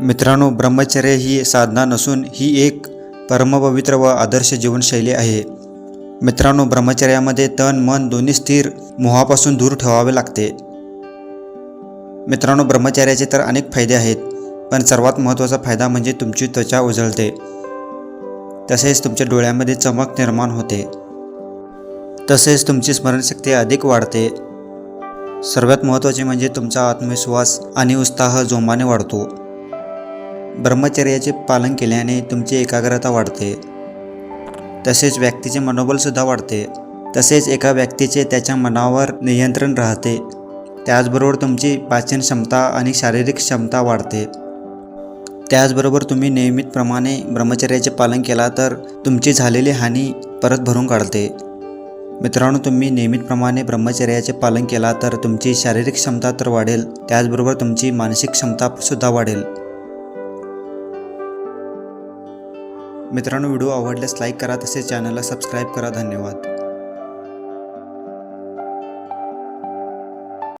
मित्रांनो ब्रह्मचर्य ही साधना नसून ही एक परमपवित्र व आदर्श जीवनशैली आहे. मित्रांनो ब्रह्मचर्यामध्ये तन मन दोन्ही स्थिर मोहापासून दूर ठेवावे लागते. मित्रांनो ब्रह्मचर्याचे तर अनेक फायदे आहेत पण सर्वात महत्त्वाचा फायदा म्हणजे तुमची त्वचा उजळते. तसेच तुमच्या डोळ्यामध्ये चमक निर्माण होते. तसेच तुमची स्मरणशक्ती अधिक वाढते. सर्वात महत्त्वाचे म्हणजे तुमचा आत्मविश्वास आणि उत्साह जोमाने वाढतो. ब्रह्मचर्याचे पालन केल्याने तुमची एकाग्रता वाढते. तसेच व्यक्तीचे मनोबलसुद्धा वाढते. तसेच एका व्यक्तीचे त्याच्या मनावर नियंत्रण राहते. त्याचबरोबर तुमची पाचन क्षमता आणि शारीरिक क्षमता वाढते. त्याचबरोबर तुम्ही नियमितप्रमाणे ब्रह्मचर्याचे पालन केला तर तुमची झालेली हानी परत भरून काढते. मित्रांनो तुम्ही नियमितप्रमाणे ब्रह्मचर्याचे पालन केला तर तुमची शारीरिक क्षमता तर वाढेल. त्याचबरोबर तुमची मानसिक क्षमतासुद्धा वाढेल. मित्रांनो व्हिडिओ आवडल्यास लाईक करा तसेच चॅनलला सबस्क्राईब करा. धन्यवाद.